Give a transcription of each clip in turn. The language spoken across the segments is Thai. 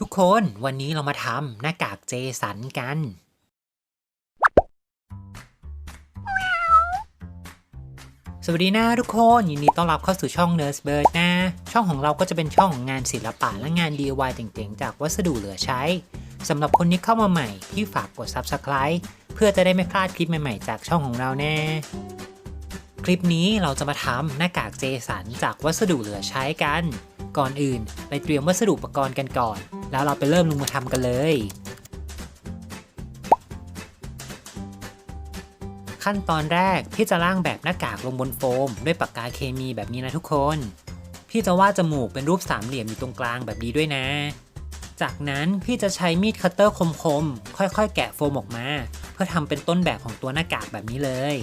ทุกคนวันนี้เรามาทำหน้ากากเจสันกัน สวัสดีนะทุกคนยินดีต้อนรับเข้าสู่ช่อง Nurse Bird นะ ช่องของเราก็จะเป็นช่องของงานศิลปะและงาน DIY เจ๋งๆ จากวัสดุเหลือใช้สำหรับคนที่เข้ามาใหม่พี่ฝากกด Subscribe เพื่อจะได้ไม่พลาดคลิปใหม่ๆ จากช่องของเราแน่คลิปนี้เราจะมาทำหน้ากากเจสันจากวัสดุเหลือใช้กัน ก่อนอื่นไปเตรียมวัสดุอุปกรณ์กันก่อน แล้วเราไปเริ่มลงมือทำกันเลย ขั้นตอนแรกพี่จะร่างแบบหน้ากากลงบนโฟม ด้วยปากกาเคมีแบบนี้นะทุกคน พี่จะวาดจมูกเป็นรูปสามเหลี่ยมอยู่ตรงกลางแบบนี้ด้วยนะ จากนั้นพี่จะใช้มีดคัตเตอร์คมๆค่อยๆ แกะโฟมออกมา เพื่อทำเป็นต้นแบบของตัวหน้ากากแบบนี้เลย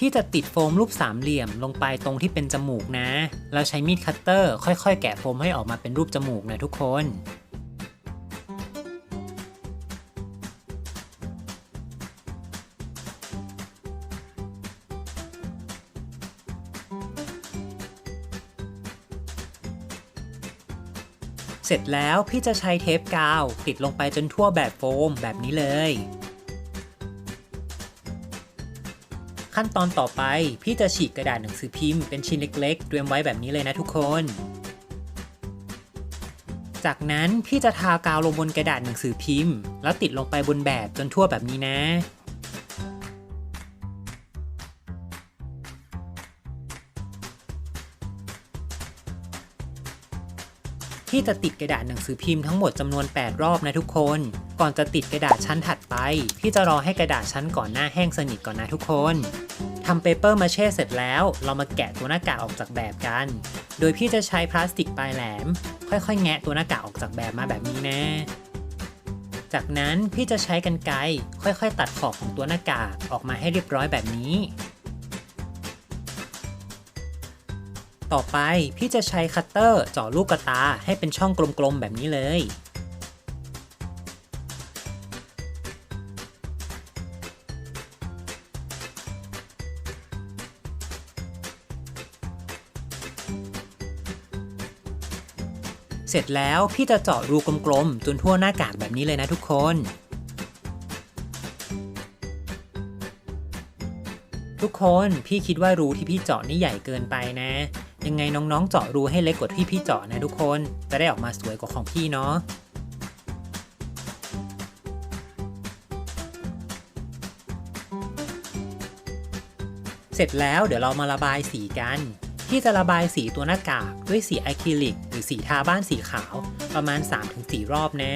ที่จะติดโฟมรูปสามเหลี่ยมลงไปตรงที่เป็นจมูกนะ แล้วใช้มีดคัตเตอร์ค่อยๆ แกะโฟมให้ออกมาเป็นรูปจมูกนะทุกคน เสร็จแล้วพี่จะใช้เทปกาวติดลงไปจนทั่วแบบโฟมแบบนี้เลย ขั้นตอนต่อไป พี่จะฉีกกระดาษหนังสือพิมพ์เป็นชิ้นเล็กๆ เตรียมไว้แบบนี้เลยนะทุกคน จากนั้นพี่จะทากาวลงบนกระดาษหนังสือพิมพ์ แล้วติดลงไปบนแบบจนทั่วแบบนี้นะพี่จะติดกระดาษหนังสือพิมพ์ทั้งหมดจำนวน 8 รอบนะทุกคน ก่อนจะติดกระดาษชั้นถัดไป พี่จะรอให้กระดาษชั้นก่อนหน้าแห้งสนิทก่อนนะทุกคนทำเปเปอร์มาเช่เสร็จแล้ว เรามาแกะตัวหน้ากากออกจากแบบกัน โดยพี่จะใช้พลาสติกปลายแหลม ค่อยๆ แงะตัวหน้ากากออกจากแบบมาแบบนี้นะ จากนั้นพี่จะใช้กรรไกรค่อยๆ ตัดขอบของตัวหน้ากากออกมาให้เรียบร้อยแบบนี้ต่อไปพี่จะใช้คัตเตอร์เจาะลูกกระตาให้เป็นช่องกลมๆแบบนี้เลย เสร็จแล้วพี่จะเจาะรูกลมๆจนทั่วหน้ากากแบบนี้เลยนะทุกคน ทุกคนพี่คิดว่ารูที่พี่เจาะนี่ใหญ่เกินไปนะ ยังไงน้องๆเจาะรูให้เล็กกว่าที่พี่เจาะนะทุกคนจะได้ออกมาสวยกว่าของพี่เนาะเสร็จแล้วเดี๋ยวเรามาระบายสีกันพี่จะระบายสีตัวหน้ากากด้วยสีอะคริลิก รือสีทาบ้านสีขาวประมาณ 3-4 รอบนะ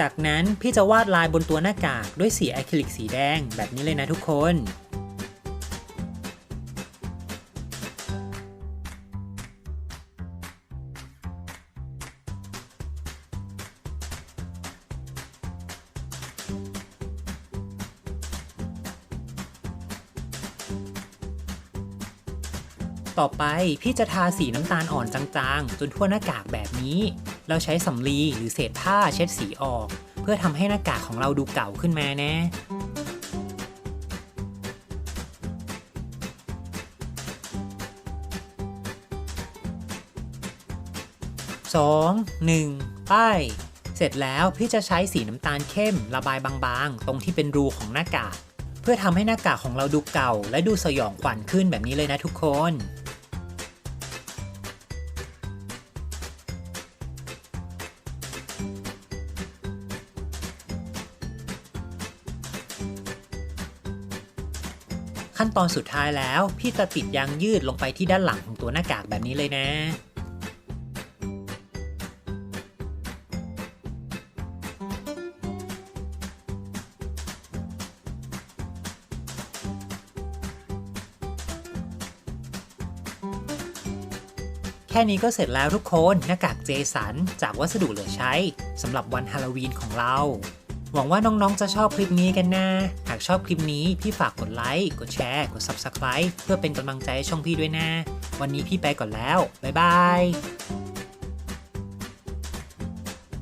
จากนั้นพี่จะวาดลายบนตัวหน้ากากด้วยสีอะคริลิกสีแดงแบบนี้เลยนะทุกคน ต่อไปพี่จะทาสีน้ำตาลอ่อนจางๆ จนทั่วหน้ากากแบบนี้ เราใช้สำลีหรือเศษผ้าเช็ดสีออก เพื่อทำให้หน้ากากของเราดูเก่าขึ้นมานะสองหนึ่งป้ายเสร็จแล้วพี่จะใช้สีน้ำตาลเข้ม ระบายบางๆ ตรงที่เป็นรูของหน้ากาก เพื่อทำให้หน้ากากของเราดูเก่า และดูสยองขวัญขึ้นแบบนี้เลยนะทุกคน ขั้นตอนสุดท้ายแล้ว พี่จะติดยางยืดลงไปที่ด้านหลังของตัวหน้ากากแบบนี้เลยนะ แค่นี้ก็เสร็จแล้วทุกคนหน้ากากเจสัน จากวัสดุเหลือใช้สำหรับวันฮาโลวีนของเรา หวังว่าน้องๆจะชอบคลิปนี้กันนะากชอบคลิปนี้ พี่ฝากกดไลค์ กดแชร์ กด Subscribe เพื่อเป็นกำลังใจให้ช่องพี่ด้วยนะ วันนี้พี่ไปก่อนแล้ว บ๊ายบาย